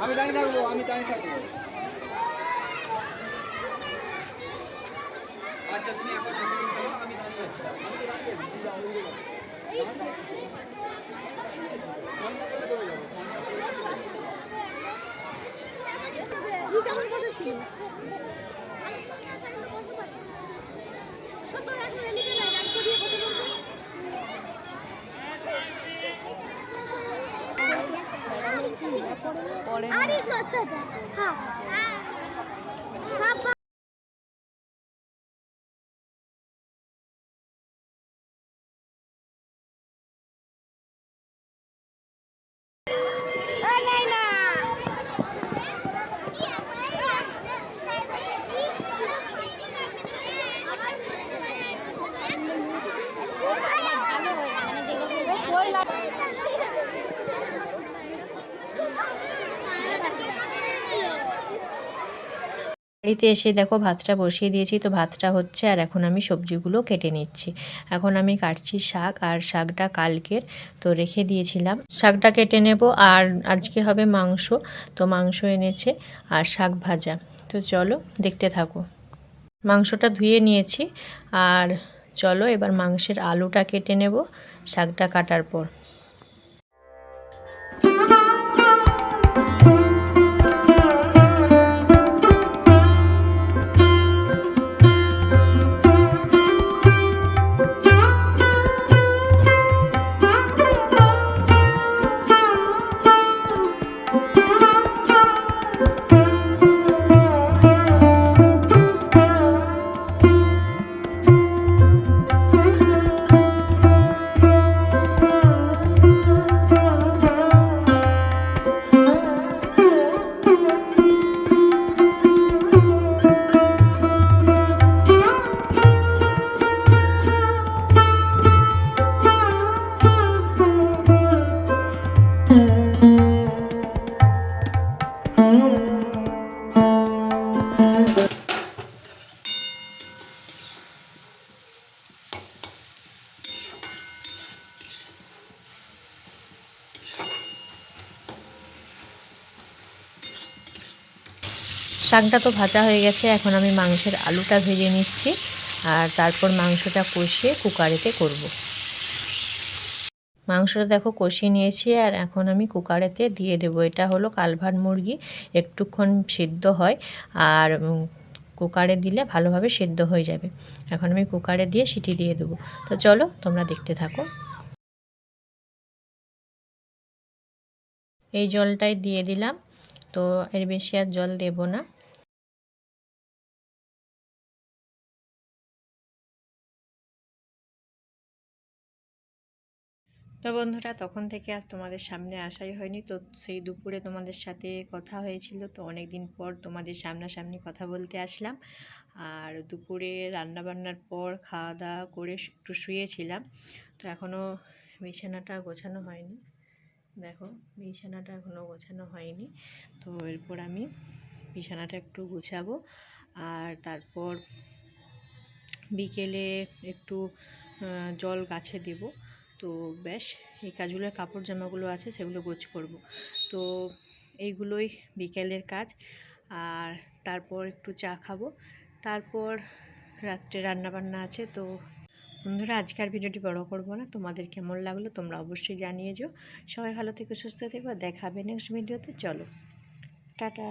আমি দাঁড়িয়ে থাকব আমি দাঁড়িয়ে থাকব আচ্ছা তুমি এখন আমি দাঁড়িয়ে আছি। আরে বাড়িতে এসে দেখো ভাতটা বসিয়ে দিয়েছি। তো ভাতটা হচ্ছে আর এখন আমি সবজিগুলো কেটে নিচ্ছি। এখন আমি কাটছি শাক আর শাকটা কালকের তো রেখে দিয়েছিলাম। শাকটা কেটে নেব আর আজকে হবে মাংস। তো মাংস এনেছে আর শাক ভাজা। তো চলো দেখতে থাকো। মাংসটা ধুয়ে নিয়েছি আর চলো এবার মাংসের আলুটা কেটে নেব শাকটা কাটার পর। শাকটা তো ভাজা হয়ে গেছে, এখন আমি মাংসের আলুটা ভেজে নিচ্ছি, আর তারপর মাংসটা কষিয়ে কুকারেতে করব। মাংসটা দেখো কষিয়ে নিয়েছি আর এখন আমি কুকারেতে দিয়ে দেবো। এটা হলো কালভার মুরগি, একটুক্ষণ সিদ্ধ হয় আর কুকারে দিলে ভালোভাবে সেদ্ধ হয়ে যাবে। এখন আমি কুকারে দিয়ে সিটি দিয়ে দেবো। তো চলো তোমরা দেখতে থাকো। এই জলটাই দিয়ে দিলাম। তো এর বেশি আর জল দেব না। তো বন্ধুরা, তখন থেকে আর তোমাদের সামনে আসাই হয়নি। তো সেই দুপুরে তোমাদের সাথে কথা হয়েছিল। তো অনেক দিন পর তোমাদের সামনাসামনি কথা বলতে আসলাম। আর দুপুরে রান্না বান্নার পর খাওয়া দাওয়া করে একটু শুয়েছিলাম। তো এখনও বিছানাটা গোছানো হয়নি। দেখো, বিছানাটা এখনও গোছানো হয়নি। তো এরপর আমি বিছানাটা একটু গুছাবো। আর তারপর বিকেলে একটু জল গাছে দেব। তো ব্যাস এই কাজগুলো, কাপড় জামাগুলো আছে, সেগুলো গোছ করব। তো এইগুলোই বিকেলের কাজ। আর তারপর একটু চা খাব। তারপর রাত্রে রান্না বান্না আছে, তো বন্ধুরা, আজকের ভিডিওটি বড় করব না। তোমাদের কেমন লাগল তোমরা অবশ্যই জানিয়ে যেও। সবাই ভালো থেকে, সুস্থ থেকো। দেখাবে নেক্সট ভিডিওতে। চলো, টাটা।